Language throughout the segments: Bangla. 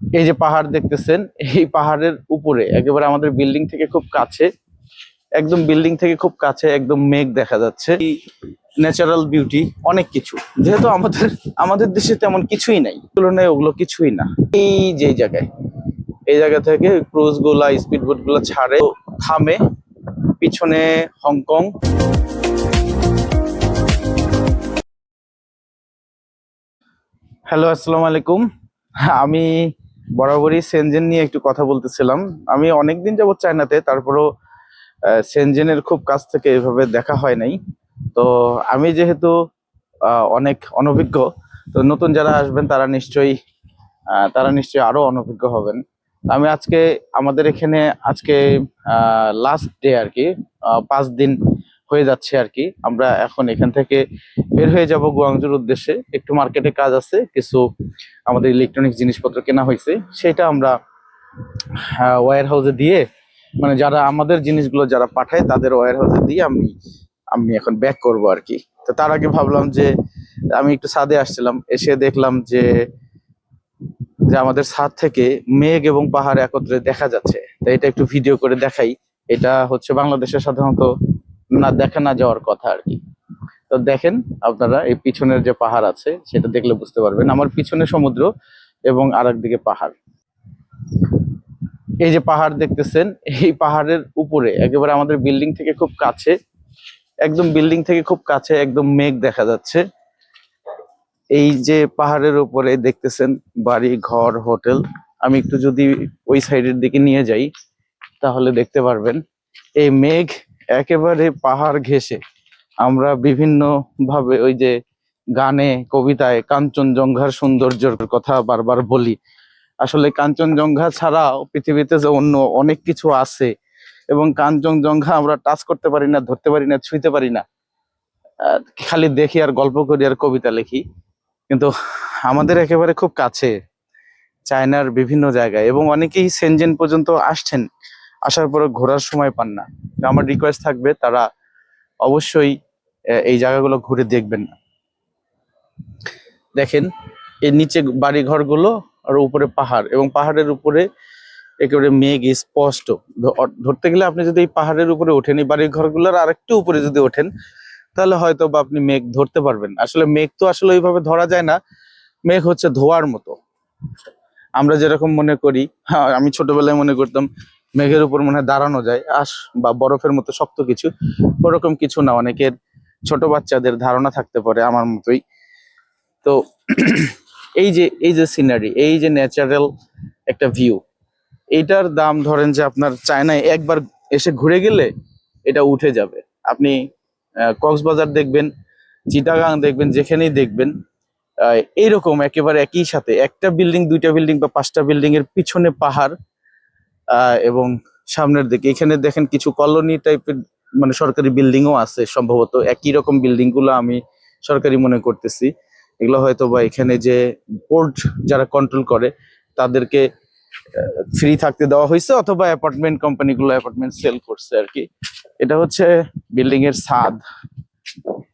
এই যে পাহাড় দেখতেছেন, এই পাহাড়ের উপরে, একেবারে আমাদের বিল্ডিং থেকে খুব কাছে, একদম বিল্ডিং থেকে খুব কাছে একদম মেঘ দেখা যাচ্ছে। ন্যাচারাল বিউটি, অনেক কিছু। যেহেতু আমাদের আমাদের দেশে তেমন কিছুই নাই তুলনায় ওগুলো কিছুই না। এই যে জায়গায়, এই জায়গা থেকে ক্রুজগুলা স্পিড বোটগুলা ছাড়ে থামে, পিছনে হংকং। হ্যালো, আসসালামু আলাইকুম। আমি বরাবরই সেনজেন নিয়ে একটু কথা বলতেছিলাম। আমি অনেকদিন যাবত চায়নাতে, তারপরও সেনজেনের খুব কাছ থেকে এভাবে দেখা হয় নাই। তো আমি যেহেতু অনেক অনভিজ্ঞ, তো নতুন যারা আসবেন তারা নিশ্চয়ই তারা নিশ্চয়ই আরও অনভিজ্ঞ হবেন। আমি আজকে, আমাদের এখানে আজকে লাস্ট ডে আর কি পাঁচ দিন হয়ে যাচ্ছে আর কি। আমরা এখন এখান থেকে বের হয়ে যাব গুয়াংজুর উদ্দেশ্যে। একটু মার্কেটে কাজ আছে, কিছু আমাদের ইলেকট্রনিক্স জিনিসপত্র কেনা হয়েছে। সেটা আমরা ওয়্যার হাউসে দিয়ে মানে যারা আমাদের জিনিসগুলো যারা পাঠায় তাদের ওয়্যার হাউসে দিয়ে আমি আমি এখন ব্যাক করব আর কি। তো তার আগে ভাবলাম যে, আমি একটু ছাদে আসছিলাম, এসে দেখলাম যে যে আমাদের ছাদ থেকে মেঘ এবং পাহাড় একত্রে দেখা যাচ্ছে। তো এটা একটু ভিডিও করে দেখাই। এটা হচ্ছে বাংলাদেশে সাধারণত না, দেখা না যাওয়ার কথা আর কি। তো দেখেন আপনারা, এই পিছনের যে পাহাড় আছে, সেটা দেখলে বুঝতে পারবেন। আমার পিছনে সমুদ্র এবং আরেক দিকে পাহাড়। এই যে পাহাড় দেখতেছেন, এই পাহাড়ের উপরে, একেবারে আমাদের বিল্ডিং থেকে খুব কাছে, একদম বিল্ডিং থেকে খুব কাছে একদম মেঘ দেখা যাচ্ছে। এই যে পাহাড়ের উপরে দেখতেছেন, বাড়ি, ঘর, হোটেল। আমি একটু যদি ওই সাইডের দিকে নিয়ে যাই, তাহলে দেখতে পারবেন, এই মেঘ একেবারে পাহাড় ঘেঁষে। আমরা বিভিন্ন ভাবে ওই যে গানে, কবিতায় কাঞ্চনজঙ্ঘার সৌন্দর্যের কথা বারবার বলি। আসলে কাঞ্চনজঙ্ঘা ছাড়াও পৃথিবীতে যে অন্য অনেক কিছু আছে এবং কাঞ্চনজঙ্ঘা আমরা টাচ করতে পারি না, ধরতে পারি না, ছুঁইতে পারি না। খালি দেখি আর গল্প করি আর কবিতা লিখি। কিন্তু আমাদের একেবারে খুব কাছে, চায়নার বিভিন্ন জায়গায় এবং অনেকেই সেনজেন পর্যন্ত আসছেন। আসার পরে ঘোরার সময় পান না। আমার রিকোয়েস্ট থাকবে, তারা অবশ্যই এই জায়গাগুলো ঘুরে দেখবেন। না দেখেন, এর নিচে বাড়ি ঘরগুলো আর উপরে পাহাড় এবং পাহাড়ের উপরে একেবারে মেঘ স্পষ্ট। ধরতে গেলে আপনি যদি এই পাহাড়ের উপরে ওঠেন, এই বাড়ির ঘরগুলোর আরেকটু উপরে যদি ওঠেন, তাহলে হয়তো বা আপনি মেঘ ধরতে পারবেন। আসলে মেঘ তো আসলে ওইভাবে ধরা যায় না, মেঘ হচ্ছে ধোয়ার মতো। আমরা যেরকম মনে করি হ্যাঁ আমি ছোটবেলায় মনে করতাম মেঘের উপর মনে হয় দাঁড়ানো যায়। আস বা বরফের মতো শক্ত কিছু। ওরকম কিছু না, অনেকের ছোট বাচ্চাদের ধারণা থাকতে পারে আমার মতোই। তো এই যে এই যে সিনারি এই যে ন্যাচারাল একটা ভিউ এইটার দাম ধরেন যে আপনার চায়নায় একবার এসে ঘুরে গেলে এটা উঠে যাবে। আপনি কক্সবাজার দেখবেন, চিটাগাং দেখবেন, যেখানেই দেখবেন এইরকম একেবারে একই সাথে, একটা বিল্ডিং দুইটা বিল্ডিং বা পাঁচটা বিল্ডিং এর পিছনে পাহাড় এবং সামনের দিকে, এখানে দেখেন কিছু কলোনি টাইপের মানে সরকারি বিল্ডিংও আছে সম্ভবত। একই রকম বিল্ডিংগুলো আমি সরকারি মনে করতেছি। এগুলো হয়তো বা এখানে যে পোর্ট যারা কন্ট্রোল করে, তাদেরকে ফ্রি থাকতে দেওয়া হয়েছে অথবা অ্যাপার্টমেন্ট কোম্পানিগুলো অ্যাপার্টমেন্ট সেল করছে আর কি। এটা হচ্ছে বিল্ডিং এর ছাদ।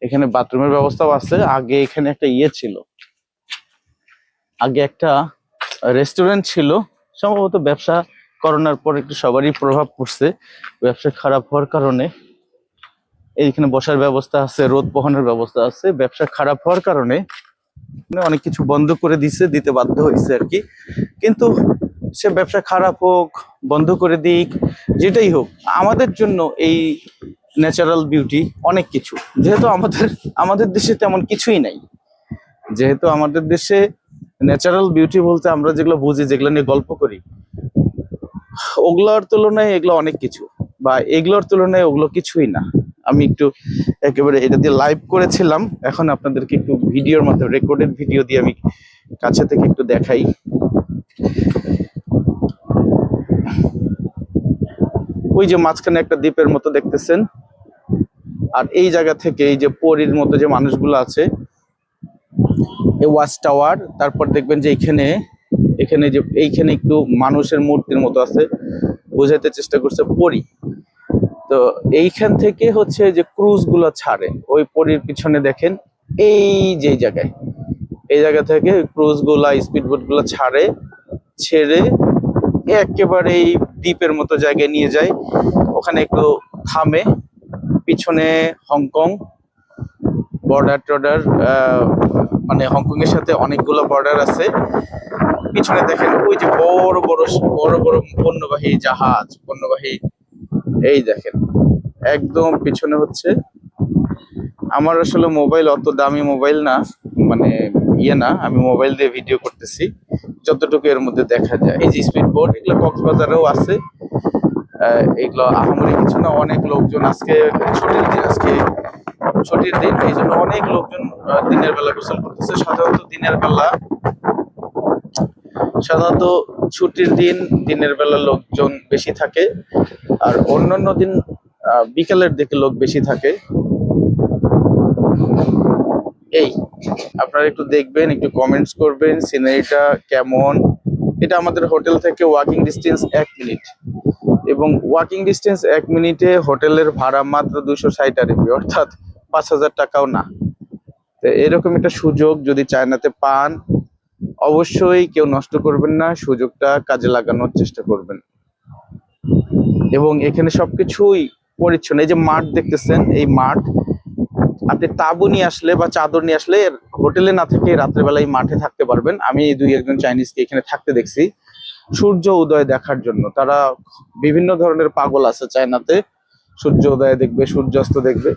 এখানে বাথরুমের ব্যবস্থাও আছে। আগে এখানে একটা ইয়ে ছিল। আগে একটা রেস্টুরেন্ট ছিল। সম্ভবত ব্যবসা করোনার পর একটু সবারই প্রভাব পড়ছে, ব্যবসা খারাপ হওয়ার কারণে। এইখানে বসার ব্যবস্থা আছে, রোদ বহনের ব্যবস্থা আছে, ব্যবসা খারাপ হওয়ার কারণে মানে অনেক কিছু বন্ধ করে দিছে, দিতে বাধ্য হয়েছে আর কি। কিন্তু সে ব্যবসা খারাপ হোক, বন্ধ করে দিক, যেটাই হোক, আমাদের জন্য এই ন্যাচারাল বিউটি অনেক কিছু। যেহেতু আমাদের আমাদের দেশে তেমন কিছুই নাই। যেহেতু আমাদের দেশে ন্যাচারাল বিউটি বলতে আমরা যেগুলো বুঝি, যেগুলো নিয়ে গল্প করি ওগুলোর তুলনায় এগুলো অনেক কিছু। বা এগুলোর তুলনায় ওগুলো কিছুই না। আমি একটু একেবারে এটা দিয়ে লাইভ করেছিলাম। এখন আপনাদেরকে একটু ভিডিওর মাধ্যমে রেকর্ডেড ভিডিও দিয়ে আমি কাছে থেকে একটু দেখাই। ওই যে মাঝখানে একটা দ্বীপের মতো দেখতেছেন। আর এই জায়গা থেকে এই যে পরীর মতো যে মানুষগুলো আছে, এই ওয়াচ টাওয়ার তারপর দেখবেন যে এখানে এখানে যে, এইখানে একটু মানুষের মূর্তির মতো আছে বোঝাতে চেষ্টা করছে পরী। তো এইখান থেকে হচ্ছে যে ক্রুজগুলো ছাড়ে, ওই পরীর পিছনে দেখেন, এই যে জায়গায়। এই জায়গা থেকে ক্রুজগুলা স্পিড বোটগুলো ছাড়ে, ছেড়ে একেবারে এই দ্বীপের মতো জায়গায় নিয়ে যায়। ওখানে একটু থামে, পিছনে হংকং বর্ডার টর্ডার মানে হংকং এর সাথে অনেকগুলো বর্ডার আছে। পিছনে দেখেন ওই যে বড় বড় বড় বড় পণ্যবাহী জাহাজ, পণ্যবাহী, এই দেখেন, একদম পিছনে হচ্ছে। আমার আসলে মোবাইল অত দামি মোবাইল না মানে ইয়ে না, আমি মোবাইল দিয়ে ভিডিও করতেছি, যতটুকু এর মধ্যে দেখা যায়। এই যে স্পিড বোর্ড এগুলো কক্সবাজারেও আছে। এগুলো আহামরি কিছু না, অনেক লোকজন আজকে, ছুটির দিন আজকে ছুটির দিন, এই জন্য অনেক লোকজন দিনের বেলা গোসল করতেছে। সাধারণত দিনের বেলা। সাধারণত ছুটির দিন দিনের বেলা লোকজন বেশি থাকে। আর অন্যান্য দিন বিকালের দিকে লোক বেশি থাকে। এই, আপনারা একটু দেখবেন, একটু কমেন্টস করবেন, সিনারিটা কেমন? এটা আমাদের হোটেল থেকে ওয়াকিং ডিস্টেন্স এক মিনিট। এবং ওয়াকিং ডিস্টেন্স এক মিনিটে হোটেলের ভাড়া মাত্র দুশো ষাট আরবি, অর্থাৎ পাঁচ হাজার টাকাও না। তো এরকম একটা সুযোগ যদি চায়নাতে পান, অবশ্যই কেউ নষ্ট করবেন না, সুযোগটা কাজে লাগানোর চেষ্টা করবেন। এবং এখানে সবকিছুই পরিচ্ছন্ন। এই যে মাঠ দেখতেছেন, এই মাঠ, আপনি তাঁবু নিয়ে আসলে বা চাদর নিয়ে আসলে হোটেলে না থেকে রাত্রেবেলায় মাঠে থাকতে পারবেন। আমি এই দুই একজন চাইনিজকে এখানে থাকতে দেখছি। সূর্য উদয় দেখার জন্য। তারা বিভিন্ন ধরনের পাগল আছে চায়নাতে। সূর্য উদয় দেখবে, সূর্যাস্ত দেখবে।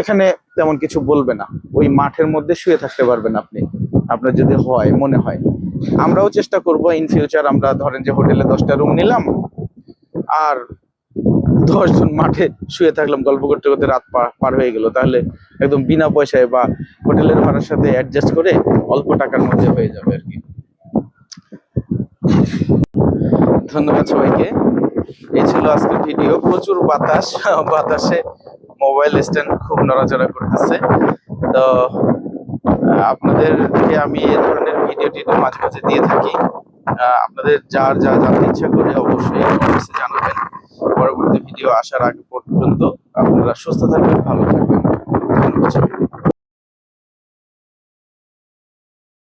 এখানে তেমন কিছু বলবে না। ওই মাঠের মধ্যে শুয়ে থাকতে পারবেন আপনি। আপনার যদি হয়, মনে হয়। আমরাও চেষ্টা করব ইন ফিউচার আমরা ধরেন যে হোটেলে দশটা রুম নিলাম, আর দশজন মাঠে শুয়ে থাকলাম, গল্প করতে করতে রাত পার হয়ে গেল। তাহলে একদম বিনা পয়সায় বা হোটেলের ভাড়ার সাথে অ্যাডজাস্ট করে অল্প টাকার মধ্যে হয়ে যাবে আর কি। ধন্যবাদ সবাইকে। এই ছিল আজকের ভিডিও। প্রচুর বাতাস, বাতাসে মোবাইল স্ট্যান্ড খুব নড়াচড়া করতেছে। তো, আপনাদেরকে আমি এই ধরনের ভিডিও মাঝে মাঝে দিয়ে থাকি। আপনাদের যার যা জানতে ইচ্ছা করে অবশ্যই কমেন্টসে জানাবেন। পরবর্তী ভিডিও আসার আগে পর্যন্ত আপনারা সুস্থ থাকবেন, ভালো থাকবেন। ধন্যবাদ।